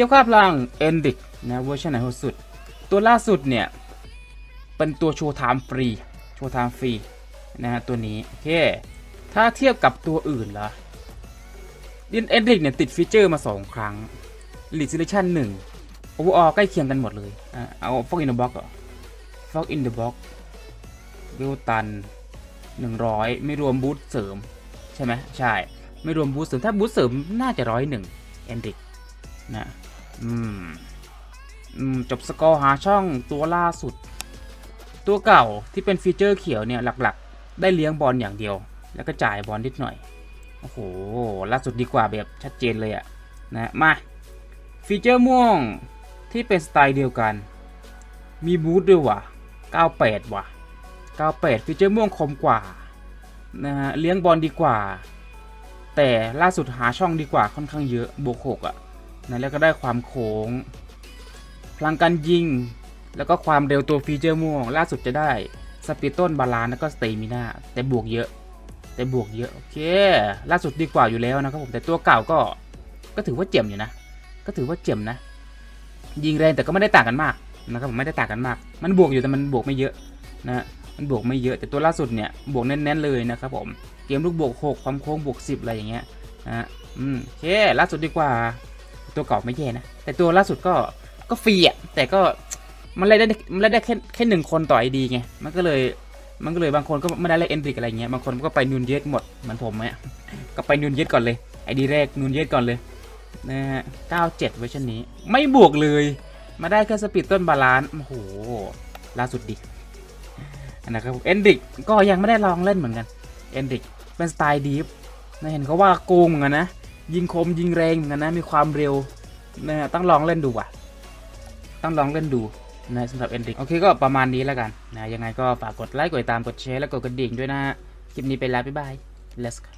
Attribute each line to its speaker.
Speaker 1: ทียบค่าพลัง e n d i c นะเวอร์ชันไหนโหดสุด ตัวล่าสุดเนี่ย เป็นตัวโชว์ไทม์ฟรี โชว์ไทม์ฟรีนะฮะตัวนี้ โอเค ถ้าเทียบกับตัวอื่นล่ะดินเอนดิกเนี่ยติดฟีเจอร์มา 2 ครั้ง l e d Selection 1 Overall ใกล้เคียงกันหมดเลยเอะเอา Fog in the Box เหรอ Fog in the Box วิวตัน100ไม่รวมบูสต์เสริม ใช่ไหมใช่ ไม่รวมบูสต์เสริม ถ้าบูสต์เสริมน่าจะร้อยหนึ่งเอนดิก นะอืมอืมจบสกอร์หาช่องตัวล่าสุด ตัวเก่าที่เป็นฟีเจอร์เขียวเนี่ยหลักๆ ได้เลี้ยงบอลอย่างเดียว แล้วก็จ่ายบอลนิดหน่อย โอ้โห ล่าสุดดีกว่าแบบชัดเจนเลยอะนะมาฟีเจอร์ม่วงที่เป็นสไตล์เดียวกัน มีบูทด้วยว่ะ 98 ว่ะ 98 ฟีเจอร์ม่วงคมกว่านะฮะเลี้ยงบอลดีกว่า แต่ล่าสุดหาช่องดีกว่าค่อนข้างเยอะบวก6อะ นะแล้วก็ได้ความโค้ง พลังการยิง แล้วก็ความเร็วตัวฟีเจอร์ม่วง ล่าสุดจะได้สปีดต้นบาลานแล้วก็สเตมิน่าแต่บวกเยอะ แต่บวกเยอะโอเค ล่าสุดดีกว่าอยู่แล้วนะครับผมแต่ตัวเก่าก็ก็ถือว่าเจ็มอยู่นะ ก็ถือว่าเจ็มนะ ยิงแรงแต่ก็ไม่ได้ต่างกันมากนะครับผมไม่ได้ต่างกันมาก มันบวกอยู่แต่มันบวกไม่เยอะนะมันบวกไม่เยอะแต่ตัวล่าสุดเนี่ยบวกแน่นๆเลยนะครับผมเกมลูกบวก 6 ความโค้งบวก 10 อะไรอย่างเงี้ยนะฮะอืมโอเคล่าสุดดีกว่า ตัวเก่าไม่แย่นะ แต่ตัวล่าสุดก็ก็ฟรีอะแต่ก็มันเล่นได้มันเล่นได้แค่แค่หนึ่งคนต่อไอดีไงมันก็เลยมันก็เลยบางคนก็ไม่ได้เล่นเอนดิกอะไรเงี้ยบางคนก็ไปนูนเยสหมดเหมือนผมเนี่ยก็ไปนูนเยสก่อนเลยไอดีแรกนูนเยสก่อนเลยนะฮะ97เจ็ดเวอร์ชันนี้ ไม่บวกเลย มาได้แค่สปีดต้นบาลานซ์โอ้โหล่าสุดดีนะครับเอนดิกก็ยังไม่ได้ลองเล่นเหมือนกันเอนดิกเป็นสไตล์ดีฟนะเห็นเขาว่าโกงเหมือนกันนะยิงคมยิงแรงเหมือนกันนะมีความเร็ว นะต้องลองเล่นดูว่ะ ต้องลองเล่นดูนะสำหรับเอนดิกโอเคก็ประมาณนี้แล้วกันนะยังไงก็ฝากกดไลค์กดติดตามกดแชร์และกดกระดิ่งด้วยนะฮะคลิปนี้ไปแล้วบ๊ายบาย let's go